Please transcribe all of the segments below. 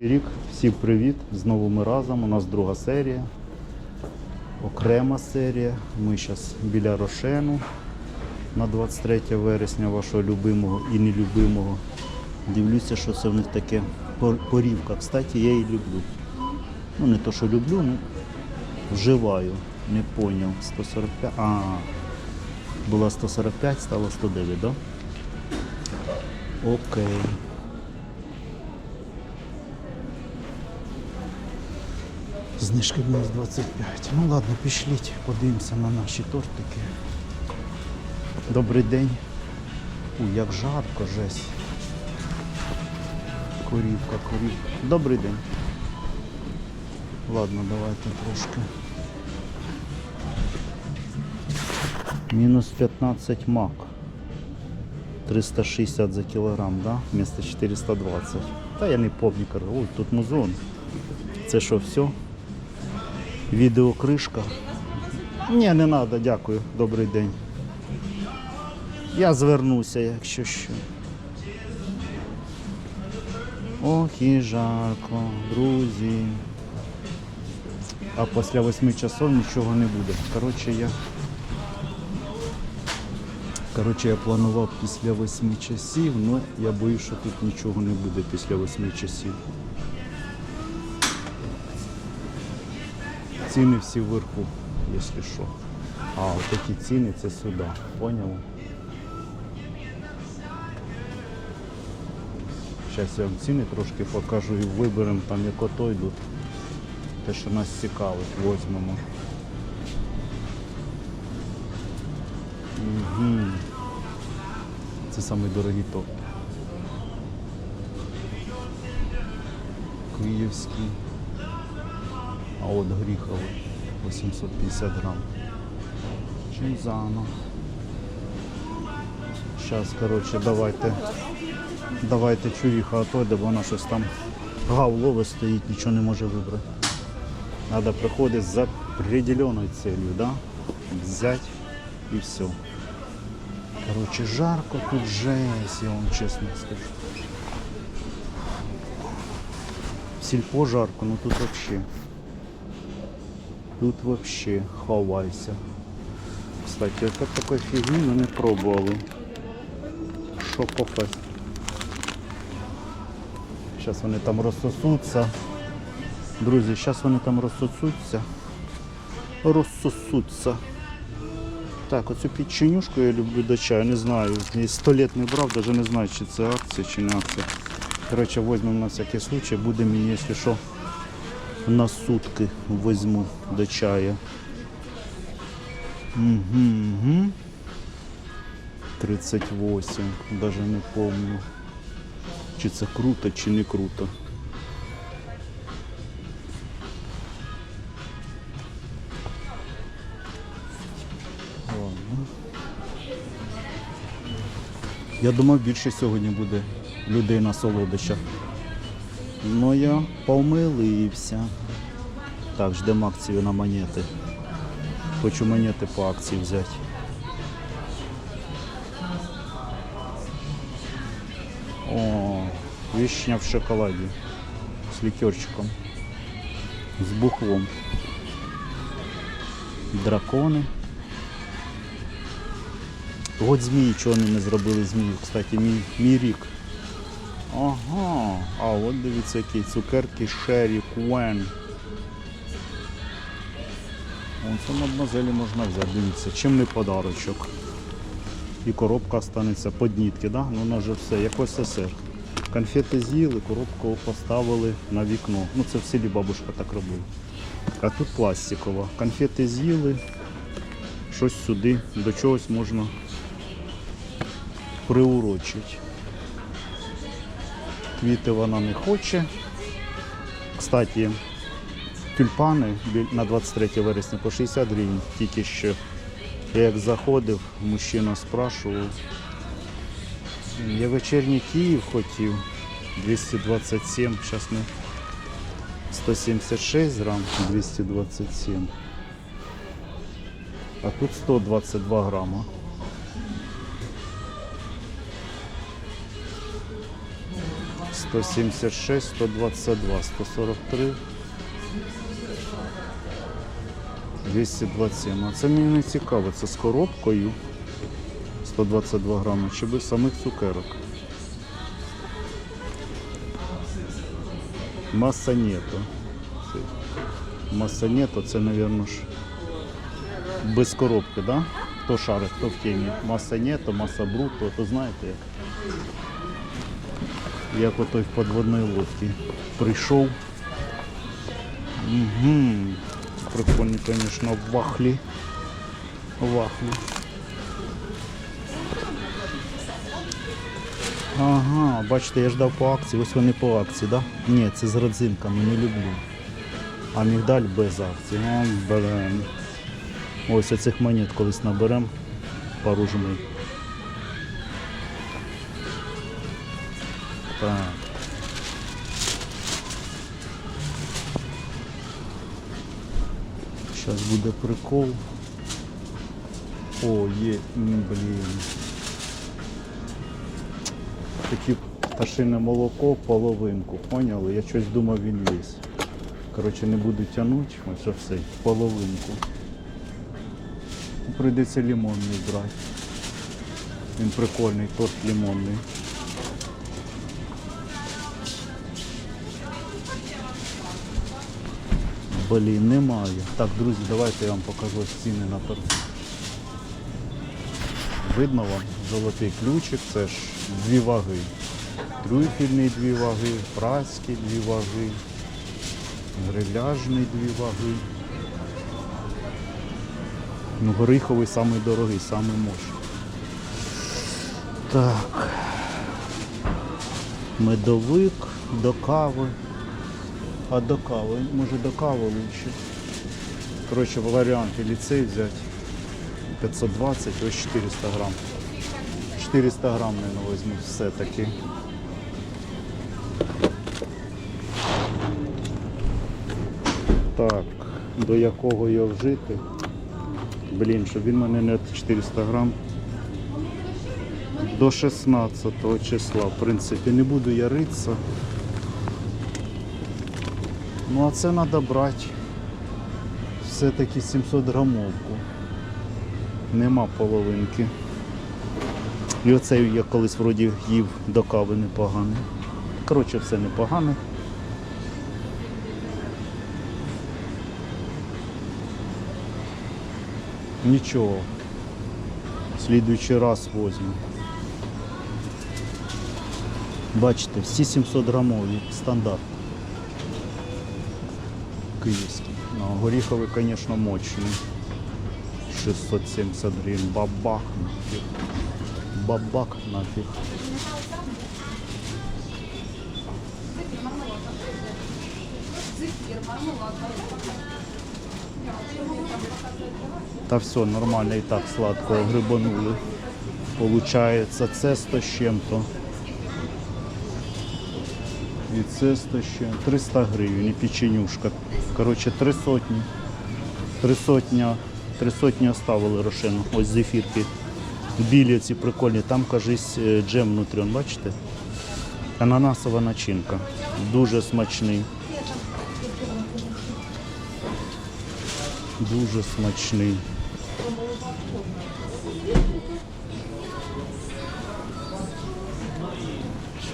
Рік, всім привіт! Знову ми разом. У нас друга серія, окрема серія. Ми зараз біля Рошену на 23 вересня вашого любимого і нелюбимого. Дивлюся, що це в них таке порівка. Кстати, я її люблю. Ну, не то, що люблю, ну вживаю. Не поняв. 145. А, була 145, стало 109, так? Да? Окей. Знижки мінус 25. Ну ладно, пішліть, подивимося на наші тортики. Добрий день. У, як жарко, жесть. Корівка, корівка. Добрий день. Ладно, давайте трошки. Мінус 15 мак. 360 за кілограм, да? Вместо 420. Та я не помню, ой, тут музон. Це що, все? Відеокришка. Ні, не треба, дякую. Добрий день. Я звернуся, якщо що. Ох і жарко, друзі. А після восьми часов нічого не буде. Коротше, я. Коротше, я планував після восьми часів, але я боюсь, що тут нічого не буде після восьми часів. Ціни всі вверху, якщо що. А, от такі ціни це сюди. Поняв? Зараз я вам ціни трошки покажу і виберемо там як ото йдуть. Те, що нас цікавить, возьмемо. Угу. Це самий дорогий топ. Київський. А от горіховий 850 грам. Чинзано. Зараз, коротше, давайте. Давайте чуріха отойде, бо вона щось там гавлове стоїть, нічого не може вибрати. Треба приходити за определеною целью, да? Взять і все. Короче, жарко тут жесть, я вам чесно скажу. В сільпо жарко, ну тут вообще. Тут вообще ховайся. Кстати, вот такой фигни мы не пробовали. Шокофест. Зараз вони там розсосуться. Друзі, зараз вони там розсосуться. Розсосуться. Так, оцю печенюшку я люблю до чаю, не знаю. Я 100 лет не брав, навіть не знаю, чи це акція, чи не акція. Коротше, візьмемо на всякий случай, буде мені, якщо що, на сутки візьму до чаю. Угу, угу. 38, даже не помню. Чи це круто, чи не круто. Ладно. Я думав, більше сьогодні буде людей на солодощах. Ну я помилився. Так, ждемо акцію на монети. Хочу монети по акції взяти. О, вишня в шоколаді. З лікерчиком. З бухлом. Дракони. От змії, чого вони не зробили змію. Кстати, мій, мій рік. Ага, а от дивіться, які цукерки Шері Куен. Вон це мадмазелі можна взяти, дивіться, чим не подарочок. І коробка останеться поднітки, да? ну вона вже все, як СССР. Конфети з'їли, коробку поставили на вікно. Ну це в селі бабушка так робила. А тут пластикова. Конфети з'їли, щось сюди, до чогось можна приурочити. Квіти вона не хоче. Кстати, тюльпани на 23 вересня по 60 гривень. Тільки що я як заходив, мужчина спрашував. Я вечірній Київ хотів 227, зараз ми 176 грам, 227. А тут 122 грама. 176, 122, 143, 227. А це мені не цікаво, це з коробкою 122 грами чи без самих цукерок. Маса нету. Це- мабуть, ж без коробки, да? Хто шарить, хто в темі. Маса нету, маса бруто, то знаєте як. Як отой в подводній лодці. Прийшов. Угу. Прикольні, звісно, вахлі. Вахлі. Ага, бачите, я ждав по акції, ось вони по акції, так? Да? Ні, це з родзинками, не люблю. А мігдаль без акції. О, блин. Ось оцих монет колись наберемо пару жми. Так. Зараз буде прикол. О, є, м, блін. Такі пташине молоко, половинку. Поняли? Я щось думав він є. Коротше, не буду тягнути, ось все, половинку. Прийдеться лимонний брати. Він прикольний, торт лимонний. Блін, немає. Так, друзі, давайте я вам покажу ціни на торти. Видно вам золотий ключик, це ж дві ваги. Трюфельний дві ваги, праський дві ваги, гриляжний дві ваги. Ну, гориховий самий дорогий, самий мощний. Так. Медовик до кави. А до кави, може до кави лучше. Коротше, варіанти ліцей взяти. 520, ось 400 грам. 400 грам, наверное, возьму все-таки. Так, до якого його вжити? Блін, щоб він мене не 400 грам. До 16 числа, в принципі, не буду я ритися. Ну а це треба брати все-таки 700 грамовку. Нема половинки. І оцей я колись вроді їв до кави непоганий. Коротше, все непогане. Нічого. Слідуючий раз возьму. Бачите, всі 700 грамові стандарт. Київський. Ну, горіховий, звісно, мощний. 670 гривень. Бабах нафіг. Бабак нафіг. Та все, нормально і так сладко грибанули. Получається це 100 з чим-то. І це 100 з чим. 300 гривень і печенюшка. Коротше, три сотні. Три сотня, три сотні оставили рошину. Ось зефірки. Білі ці прикольні. Там, кажись, е, джем внутрі, он, бачите? Ананасова начинка. Дуже смачний. Дуже смачний.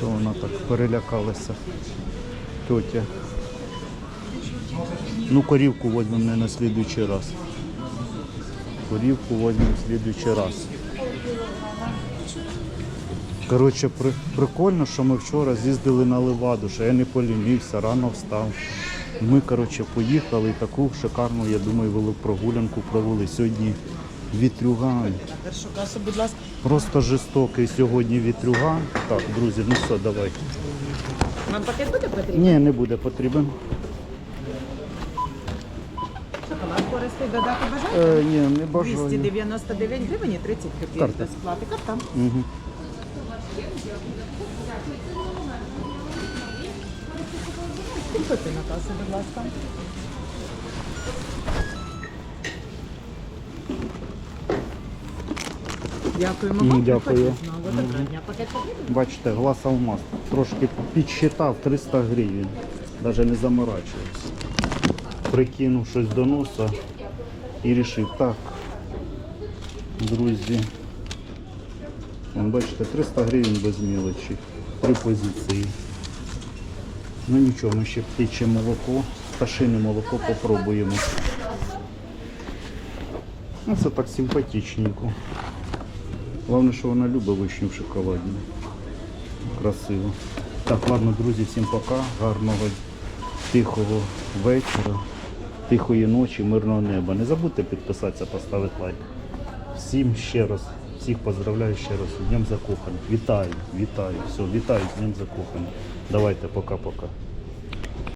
Що вона так перелякалася? Тетя. Ну, корівку візьмемо не на слідуючий раз. Корівку візьмемо в слідуючий раз. Коротше, при, прикольно, що ми вчора з'їздили на Леваду, що я не полінився, рано встав. Ми, коротше, поїхали і таку шикарну, я думаю, вели прогулянку провели. Сьогодні вітрюган. Просто жорстокий сьогодні вітрюган. Так, друзі, ну все, давай. Вам пакет буде потрібен? Ні, не буде потрібен. Шоколад користий додати бажаєте? Е, ні, не бажаю. 299 гривень і 30 копійок Карта. без сплати. Карта. Угу. Підходьте на касу, будь ласка. Дякуємо вам. дякую. Доброго дня. Пакет? Бачите, глаз алмаз. Трошки підсчитав 300 гривень. Навіть не заморачувався. Прикинув щось до носа і рішив, так, друзі. Вон, бачите, 300 гривень без мілочі. Три позиції. Ну нічого, ми ще птиче молоко, пташине молоко попробуємо. Ну, це так симпатичненько. Головне, що вона любить вишню в шоколаді. Красиво. Так, ладно, друзі, всім пока. Гарного тихого вечора, тихої ночі, мирного неба. Не забудьте підписатися, поставити лайк. Всім ще раз, всіх поздравляю ще раз з Днем Закоханих. Вітаю, вітаю, все, вітаю з Днем Закоханих. Давайте, пока-пока.